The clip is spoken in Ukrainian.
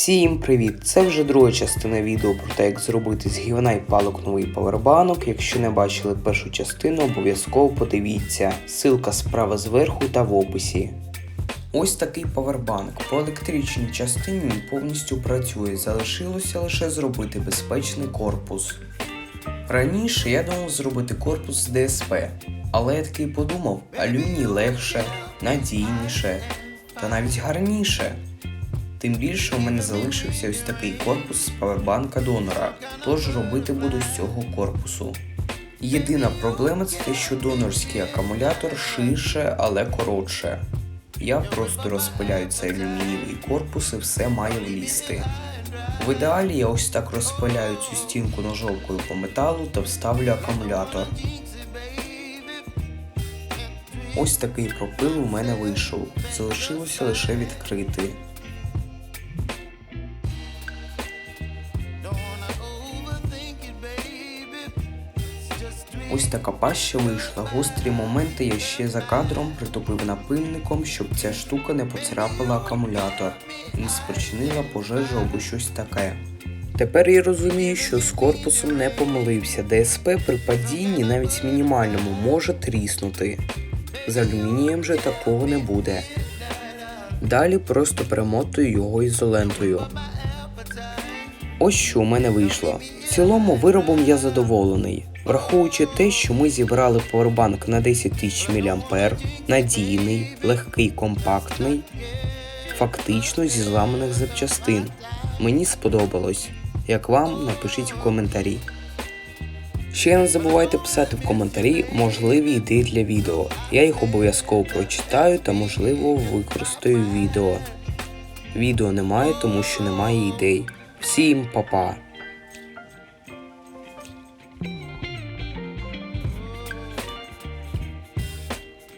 Всім привіт! Це вже друга частина відео про те, як зробити з гівна і палок новий павербанок. Якщо не бачили першу частину, обов'язково подивіться. Силка справа зверху та в описі. Ось такий павербанк. По електричній частині він повністю працює. Залишилося лише зробити безпечний корпус. Раніше я думав зробити корпус з ДСП, але я такий подумав, алюміній легше, надійніше та навіть гарніше. Тим більше у мене залишився ось такий корпус з павербанка донора, тож робити буду з цього корпусу. Єдина проблема це те, що донорський акумулятор ширше, але коротше. Я просто розпиляю цей алюмінієвий корпус і все має влізти. В ідеалі я ось так розпиляю цю стінку ножовкою по металу та вставлю акумулятор. Ось такий пропил у мене вийшов. Залишилося лише відкрити. Ось така паща вийшла. Гострі моменти я ще за кадром притопив напильником, щоб ця штука не поцарапала акумулятор і спричинила пожежу або щось таке. Тепер я розумію, що з корпусом не помилився. ДСП при падінні навіть мінімальному може тріснути. З алюмінієм же такого не буде. Далі просто перемотую його ізолентою. Ось що у мене вийшло. В цілому виробом я задоволений. Враховуючи те, що ми зібрали поwerbank на 10 тисяч мА, надійний, легкий, компактний, фактично зі зламаних запчастин. Мені сподобалось. Як вам, напишіть в коментарі. Ще не забувайте писати в коментарі можливі ідеї для відео. Я їх обов'язково прочитаю та, можливо, використаю відео. Відео немає, тому що немає ідей. Всім па-па!